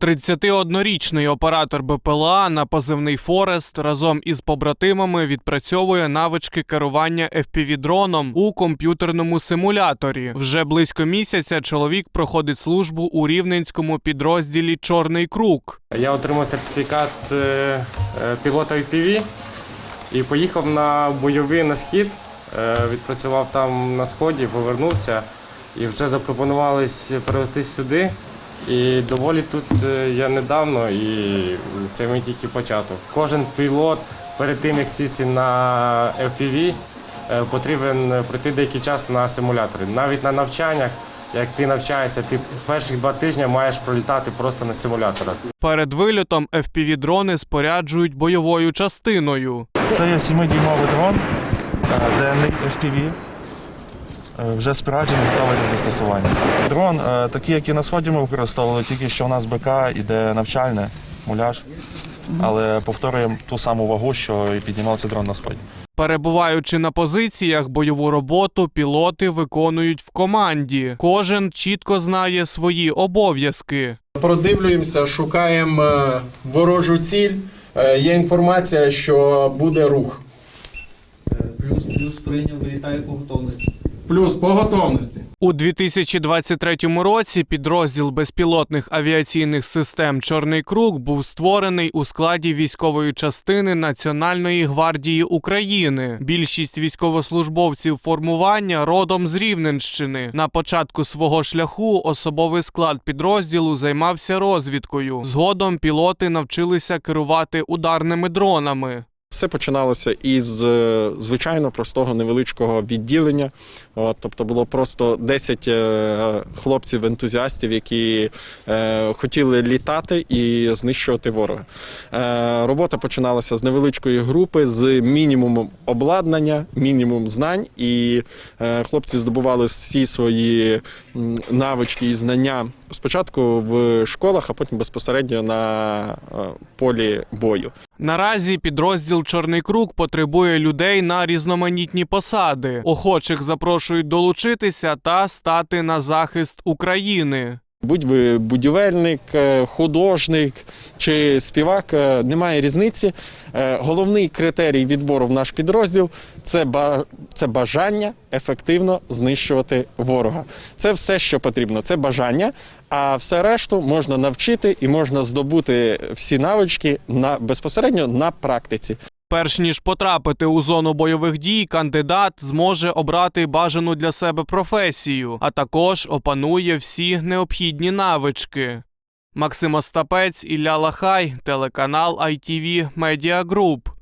31-річний оператор БПЛА на позивний Форест разом із побратимами відпрацьовує навички керування FPV-дроном у комп'ютерному симуляторі. Вже близько місяця чоловік проходить службу у рівненському підрозділі Чорний Круг. Я отримав сертифікат е, е, пілота FPV і поїхав на бойовий на схід. Е, Відпрацював там на сході, повернувся і вже запропонувались перевести сюди. І доволі тут е, я недавно, і це мій тільки початок. Кожен пілот перед тим як сісти на FPV, е, потрібен пройти деякий час на симуляторі. Навіть на навчаннях, як ти навчаєшся, ти перших два тижні маєш пролітати просто на симуляторах. Перед вильотом FPV-дрони споряджують бойовою частиною. Це є 7-дюймовий дрон, е, денний FPV, е, вже споряджений готовий до застосування. Дрон, е, такий, як і на сході ми використовували, тільки що у нас БК іде навчальне, муляж, але повторюємо ту саму вагу, що і піднімався дрон на сході. Перебуваючи на позиціях, бойову роботу пілоти виконують в команді. Кожен чітко знає свої обов'язки. Продивлюємося, шукаємо е, ворожу ціль. Е, Є інформація, що буде рух. Плюс, плюс прийняв, вилітає по готовності. Плюс по готовності. У 2023 році підрозділ безпілотних авіаційних систем Чорний Круг був створений у складі військової частини Національної гвардії України. Більшість військовослужбовців формування родом з Рівненщини. На початку свого шляху особовий склад підрозділу займався розвідкою. Згодом пілоти навчилися керувати ударними дронами. Все починалося із е, звичайно простого невеличкого відділення. От, тобто було просто 10 е, хлопців-ентузіастів, які е, хотіли літати і знищувати ворога. Е, робота починалася з невеличкої групи, з мінімумом обладнання, мінімум знань, і е, хлопці здобували всі свої навички і знання спочатку в школах, а потім безпосередньо на е, полі бою. Наразі підрозділ Чорний Круг потребує людей на різноманітні посади. Охочих запрошують долучитися та стати на захист України. Будь ви будівельник, е, художник чи співак, е, немає різниці. Е, Головний критерій відбору в наш підрозділ це, ба- це бажання ефективно знищувати ворога. Це все, що потрібно. Це бажання, а все решту можна навчити і можна здобути всі навички на безпосередньо на практиці. Перш ніж потрапити у зону бойових дій, кандидат зможе обрати бажану для себе професію, а також опанує всі необхідні навички. Максим Остапець, Ілля Лахай, телеканал ITV Media Group.